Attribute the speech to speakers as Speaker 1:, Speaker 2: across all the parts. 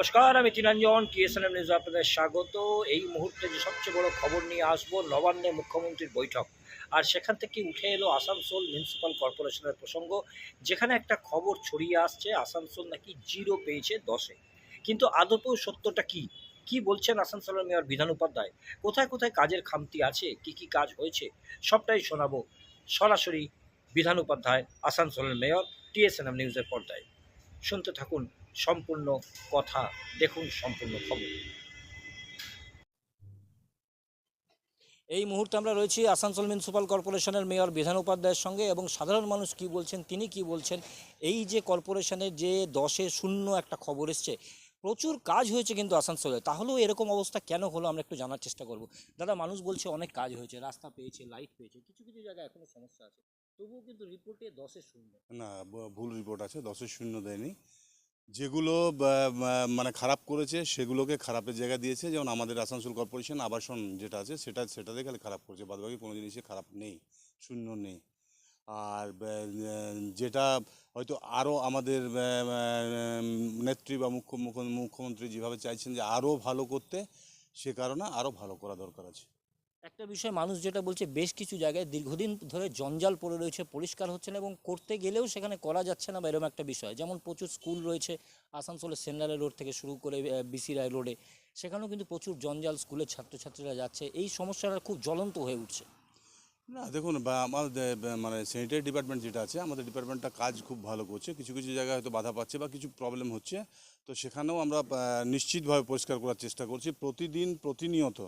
Speaker 1: নমস্কার, আমি Chiranjan TSNM news আপনাদের স্বাগত। এই মুহূর্তে যে সবচেয়ে বড় খবর নিয়ে আসব, নবান্নে মুখ্যমন্ত্রীর বৈঠক। আর সেখান থেকে উঠে এলো আসানসোল মিউনিসিপ্যাল কর্পোরেশনের প্রসঙ্গ, যেখানে একটা খবর ছড়িয়ে আসছে, আসানসোল নাকি জিরো পেয়েছে দশে। কিন্তু আদপেও সত্যটা কি? কি বলছেন আসানসোলের মেয়র বিধান উপাধ্যায়? কোথায় কোথায় কাজের খামতি আছে? কি কি কাজ হয়েছে? সবটাই শোনাবো সরাসরি বিধান উপাধ্যায়, আসানসোলের মেয়র টিএসএনএম নিউজের পর্দায়। শুনতে থাকুন সম্পূর্ণ কথা, দেখুন সম্পূর্ণ খবর। এই মুহূর্তে আমরা রয়েছি আসানসোল মিউনিসিপ্যাল কর্পোরেশনের মেয়র, বিধান উপাধ্যায়ের সঙ্গে এবং সাধারণ মানুষ কি বলছেন, তিনি কি বলছেন, এই যে কর্পোরেশনের যে দশে শূন্য একটা খবর এসছে, প্রচুর কাজ হয়েছে কিন্তু আসানসোলে, তাহলেও এরকম অবস্থা কেন হলো আমরা একটু জানার চেষ্টা করব। দাদা, মানুষ বলছে অনেক কাজ হয়েছে, রাস্তা পেয়েছে লাইট পেয়েছে, কিছু কিছু জায়গায় এখনও সমস্যা আছে। তবুও কিন্তু রিপোর্টে শূন্য।
Speaker 2: না ভুল রিপোর্ট আছে দশের শূন্য দেয়নি। যেগুলো মানে খারাপ করেছে, সেগুলোকে খারাপের জায়গা দিয়েছে। যেমন আমাদের আসানসোল কর্পোরেশন আবাসন যেটা আছে, সেটা সেটাতে খালি খারাপ করেছে। বাদবাকি কোনো জিনিসে খারাপ নেই, শূন্য নেই। আর যেটা হয়তো আরও আমাদের নেত্রী বা মুখ্য- মুখ্যমন্ত্রী যেভাবে চাইছেন যে আরও ভালো করতে, সে কারণে আরও ভালো করা দরকার আছে।
Speaker 1: একটা বিষয়, মানুষ যেটা বলছে, বেশ কিছু জায়গায় দীর্ঘদিন ধরে জঞ্জাল পড়ে রয়েছে, পরিষ্কার হচ্ছে না এবং করতে গেলেও সেখানে করা যাচ্ছে না বা এরকম একটা বিষয়। যেমন প্রচুর স্কুল রয়েছে, আসানসোলের সেন্ট্রাল রোড থেকে শুরু করে বিসি রায় রোডে, সেখানেও কিন্তু প্রচুর জঞ্জাল স্কুলের ছাত্রছাত্রীরা যাচ্ছে। এই সমস্যাটা খুব জ্বলন্ত হয়ে উঠছে।
Speaker 2: না, দেখুন, বা আমাদের মানে স্যানিটারি ডিপার্টমেন্ট যেটা আছে, আমাদের ডিপার্টমেন্টটা কাজ খুব ভালো করছে। কিছু কিছু জায়গায় হয়তো বাধা পাচ্ছে বা কিছু প্রবলেম হচ্ছে। তো সেখানেও আমরা নিশ্চিতভাবে পরিষ্কার করার চেষ্টা করছি। প্রতিদিন প্রতিনিয়ত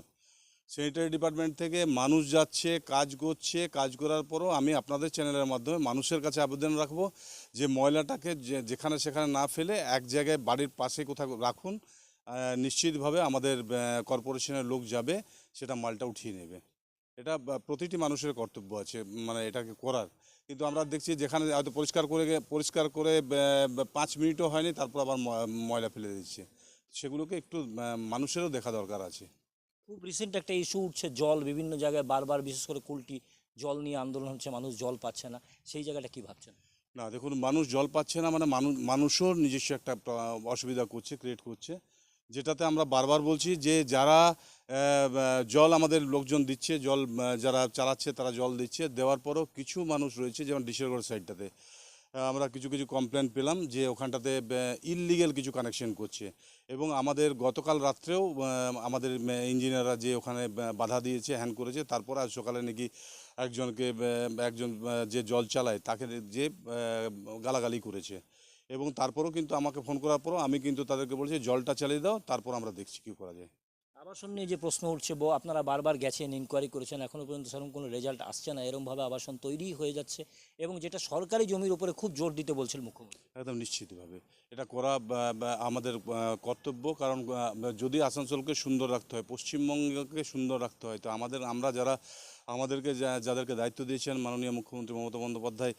Speaker 2: স্যানিটারি ডিপার্টমেন্ট থেকে মানুষ যাচ্ছে, কাজ করছে, কাজ করার পরও আমি আপনাদের চ্যানেলের মাধ্যমে মানুষের কাছে আবেদন রাখব যে ময়লাটাকে যেখানে সেখানে না ফেলে এক জায়গায় বাড়ির পাশে কোথাও রাখুন। নিশ্চিতভাবে আমাদের কর্পোরেশনের লোক যাবে, সেটা মালটা উঠিয়ে নেবে। এটা প্রতিটি মানুষের কর্তব্য আছে মানে এটাকে করার। কিন্তু আমরা দেখছি যেখানে হয়তো পরিষ্কার করে পরিষ্কার করে পাঁচ মিনিটও হয়নি, তারপর আবার ময়- ময়লা ফেলে দিচ্ছে। সেগুলোকে একটু মানুষেরও দেখা দরকার আছে।
Speaker 1: খুব রিসেন্ট একটা ইস্যু উঠছে, জল, বিভিন্ন জায়গায় বারবার বিশেষ করে কুলটি, জল নিয়ে আন্দোলন হচ্ছে, মানুষ জল পাচ্ছে না। সেই জায়গাটা কি ভাবছেন?
Speaker 2: না, দেখুন, মানুষ জল পাচ্ছে না মানে মানুষ মানুষও নিজস্ব একটা অসুবিধা করছে ক্রিয়েট করছে। যেটাতে আমরা বারবার বলছি যে, যারা জল আমাদের লোকজন দিচ্ছে, জল যারা চালাচ্ছে তারা জল দিচ্ছে, দেওয়ার পরও কিছু মানুষ রয়েছে যেমন ডিসেরগড় সাইডটাতে আমরা কিছু কিছু কমপ্লেন পেলাম যে ওখানটাতে ইললিগেল কিছু কানেকশন করছে। এবং আমাদের গতকাল রাত্রেও আমাদের ইঞ্জিনিয়াররা যে ওখানে বাধা দিয়েছে হ্যান করেছে, তারপর আজ সকালে নাকি একজনকে একজন যে জল চালায়, তাকে যে গালাগালি করেছে। এবং তারপরেও কিন্তু আমাকে ফোন করার পরও আমি কিন্তু তাদেরকে বলছি, জলটা চালিয়ে দাও, তারপর আমরা দেখছি কী করা যায়।
Speaker 1: আবাসন নিয়ে যে প্রশ্ন উঠছে বো আপনারা বারবার গেছেন ইনকোয়ারি করেছেন এখনও পর্যন্ত সেরকম কোনো রেজাল্ট আসছে না এরকমভাবে আবাসন তৈরি হয়ে যাচ্ছে এবং যেটা সরকারি জমির উপরে খুব জোর দিতে বলছেন মুখ্যমন্ত্রী।
Speaker 2: একদম নিশ্চিতভাবে। এটা করা আমাদের কর্তব্য, কারণ যদি আসানসোলকে সুন্দর রাখতে হয়, পশ্চিমবঙ্গকে সুন্দর রাখতে হয়, তো আমাদের, আমরা যারা, আমাদেরকে যাদেরকে দায়িত্ব দিয়েছেন মাননীয় মুখ্যমন্ত্রী মমতা বন্দ্যোপাধ্যায়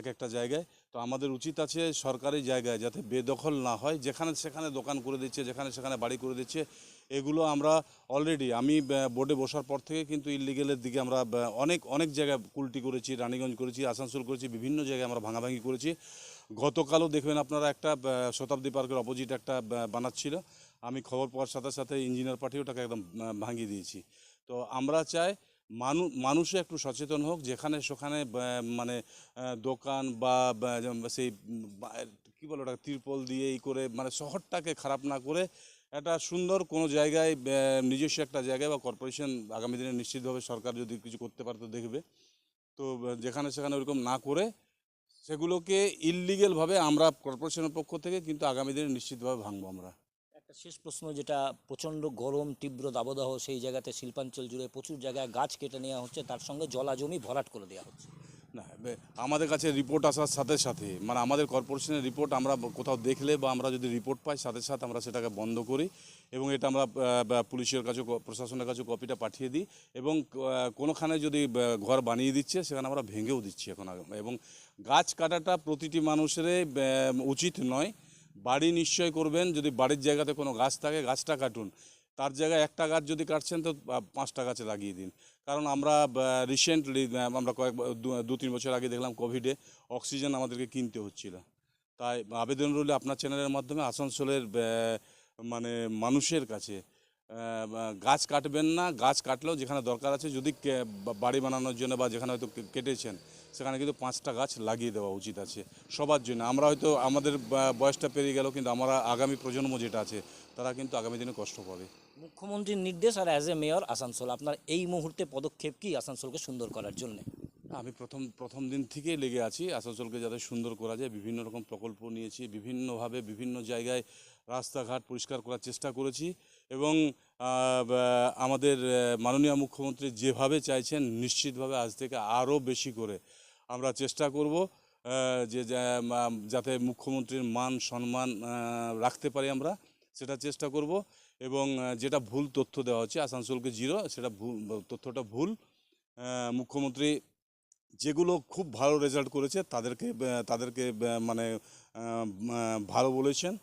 Speaker 2: এক একটা জায়গায় তো আমাদের উচিত আছে সরকারি জায়গায় যাতে বেদখল না হয়, যেখানে সেখানে দোকান করে দিচ্ছে, যেখানে সেখানে বাড়ি করে দিচ্ছে, এগুলো আমরা অলরেডি আমি বোর্ডে বসার পর থেকে কিন্তু ইলিগেলের দিকে আমরা অনেক অনেক জায়গায় কুলটি করেছি, রানীগঞ্জ করেছি, আসানসোল করেছি, বিভিন্ন জায়গায় আমরা ভাঙাভাঙি করেছি। গতকালও দেখবেন আপনারা একটা শতাব্দী পার্কের অপোজিট একটা বানাচ্ছিল। আমি খবর পাওয়ার সাথে সাথে ইঞ্জিনিয়ার পাঠিয়ে ওটাকে একদম ভাঙিয়ে দিয়েছি। তো আমরা চাই মানু, মানুষও একটু সচেতন হোক, যেখানে সেখানে মানে দোকান বা সেই কি বলো ওটা তিরপল দিয়ে এই করে মানে শহরটাকে খারাপ না করে একটা সুন্দর কোনো জায়গায় নিজস্ব একটা জায়গায় বা কর্পোরেশন আগামী দিনে নিশ্চিতভাবে সরকার যদি কিছু করতে পারে তো দেখবে। তো যেখানে সেখানে ওরকম না করে সেগুলোকে ইললিগেলভাবে আমরা কর্পোরেশনের পক্ষ থেকে কিন্তু আগামী দিনে নিশ্চিতভাবে ভাঙবো আমরা।
Speaker 1: একটা শেষ প্রশ্ন, যেটা প্রচণ্ড গরম, তীব্র দাবদাহ, সেই জায়গাতে শিল্পাঞ্চল জুড়ে প্রচুর জায়গায় গাছ কেটে নেওয়া হচ্ছে, তার সঙ্গে জলা জমি ভরাট করে দেওয়া হচ্ছে
Speaker 2: না আমাদের কাছে রিপোর্ট আসার সাথে সাথে মানে আমাদের কর্পোরেশনের রিপোর্ট আমরা কোথাও দেখলে বা আমরা যদি রিপোর্ট পাই, সাথে সাথে আমরা সেটাকে বন্ধ করি এবং এটা আমরা পুলিশের কাছে প্রশাসনের কাছে কপিটা পাঠিয়ে দিই এবং কোনোখানে যদি ঘর বানিয়ে দিচ্ছে, সেখানে আমরা ভেঙেও দিচ্ছি এখন। এবং গাছ কাটাটা প্রতিটি মানুষের উচিত নয় বাড়ি নিশ্চয় করবেন, যদি বাড়ির জায়গাতে কোনো গাছ থাকে, গাছটা কাটুন। তার জায়গায় একটা গাছ যদি কাটছেন তো পাঁচটা গাছ লাগিয়ে দিন। কারণ আমরা রিসেন্টলি আমরা কয়েক, দু- তিন বছর আগে দেখলাম কোভিডে অক্সিজেন আমাদেরকে কিনতে হচ্ছিল। তাই আবেদন রইল আপনার চ্যানেলের মাধ্যমে আসানসোলের মানে মানুষের কাছে। গাছ কাটবেন না, গাছ কাটলেও যেখানে দরকার আছে যদি বাড়ি বানানোর জন্য বা যেখানে হয়তো কেটেছেন, সেখানে কিন্তু পাঁচটা গাছ লাগিয়ে দেওয়া উচিত আছে সবার জন্য। আমরা হয়তো আমাদের বয়সটা পেরিয়ে গেল কিন্তু আমরা আগামী প্রজন্ম যেটা আছে, তারা কিন্তু আগামী দিনে কষ্ট পাবে।
Speaker 1: মুখ্যমন্ত্রীর নির্দেশ আর অ্যাজ এ মেয়র আসানসোল, আপনার এই মুহূর্তে পদক্ষেপ কি আসানসোলকে সুন্দর করার জন্য?
Speaker 2: আমি প্রথম প্রথম দিন থেকেই লেগে আছি। আসানসোলকে যাতে সুন্দর করা যায়, বিভিন্ন রকম প্রকল্প নিয়েছি, বিভিন্নভাবে, বিভিন্ন জায়গায় রাস্তাঘাট পরিষ্কার করার চেষ্টা করেছি এবং আমাদের মাননীয় মুখ্যমন্ত্রী যেভাবে চাইছেন, নিশ্চিতভাবে আজ থেকে আরও বেশি করে আমরা চেষ্টা করব যে যাতে মুখ্যমন্ত্রীর মান, সম্মান রাখতে পারি আমরা, সেটা চেষ্টা করব এবং যেটা ভুল তথ্য দেওয়া হচ্ছে, আসানসোলকে জিরো, সেটা ভুল, তথ্যটা ভুল মুখ্যমন্ত্রী যেগুলো খুব ভালো রেজাল্ট করেছে, তাদেরকে তাদেরকে মানে ভালো বলেছেন।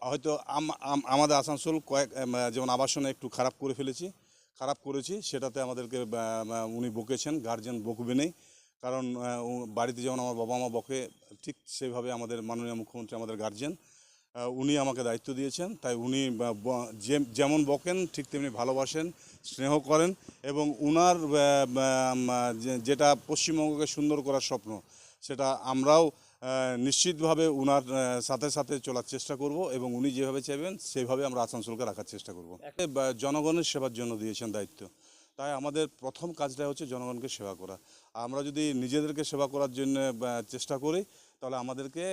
Speaker 2: হয়তো আম- আম- আমাদের আসানসোল কয়েক যেমন আবাসনে একটু খারাপ করে ফেলেছি, খারাপ করেছি, সেটাতে আমাদেরকে উনি বকেছেন গার্জেন বকবে নেই। কারণ বাড়িতে যেমন আমার বাবা মা বকে, ঠিক সেভাবে আমাদের মাননীয় মুখ্যমন্ত্রী আমাদের গার্জেন উনি আমাকে দায়িত্ব দিয়েছেন। তাই উনি যেমন বকেন, ঠিক তেমনি ভালোবাসেন, স্নেহ করেন এবং উনার যেটা পশ্চিমবঙ্গকে সুন্দর করার স্বপ্ন, সেটা আমরাও নিশ্চিতভাবে উনার সাথে সাথে চলার চেষ্টা করব এবং উনি যেভাবে চাইবেন সেইভাবে আমরা আসানসোলকে রাখার চেষ্টা করব। জনগণের সেবার জন্য দিয়েছেন দায়িত্ব। তাই আমাদের প্রথম কাজটা হচ্ছে জনগণকে সেবা করা। আমরা যদি নিজেদেরকে সেবা করার জন্য চেষ্টা করি, তাহলে আমাদেরকে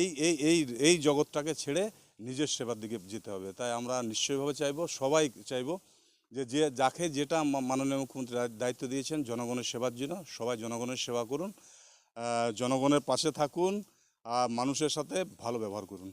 Speaker 2: এই এই এই এই জগৎটাকে ছেড়ে নিজের সেবার দিকে যেতে হবে। তাই আমরা নিশ্চয়ইভাবে চাইব, সবাই চাইব যে যে, যাকে যেটা মাননীয় মুখ্যমন্ত্রী দায়িত্ব দিয়েছেন, জনগণের সেবার জন্য সবাই জনগণের সেবা করুন জনগণের পাশে থাকুন, আর মানুষের সাথে ভালো ব্যবহার করুন।